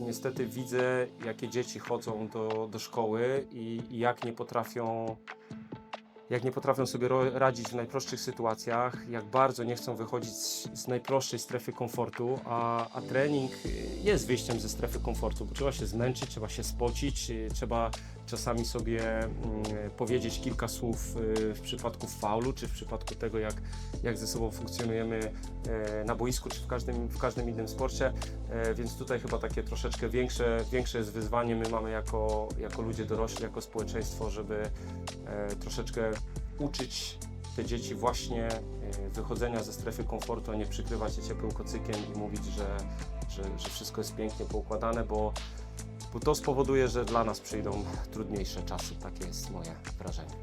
niestety widzę, jakie dzieci chodzą do, do szkoły i, i jak nie potrafią jak nie potrafią sobie radzić w najprostszych sytuacjach, jak bardzo nie chcą wychodzić z, najprostszej strefy komfortu, a, a trening jest wyjściem ze strefy komfortu, bo trzeba się zmęczyć, trzeba się spocić, y, trzeba czasami sobie mm, powiedzieć kilka słów y, w przypadku faulu, czy w przypadku tego, jak, jak ze sobą funkcjonujemy e, na boisku, czy w każdym, w każdym innym sporcie, E, więc tutaj chyba takie troszeczkę większe, większe jest wyzwanie my mamy jako, jako ludzie dorośli, jako społeczeństwo, żeby e, troszeczkę uczyć te dzieci właśnie e, wychodzenia ze strefy komfortu, a nie przykrywać się ciepłym kocykiem i mówić, że, że, że wszystko jest pięknie poukładane, bo, bo to spowoduje, że dla nas przyjdą trudniejsze czasy. Takie jest moje wrażenie.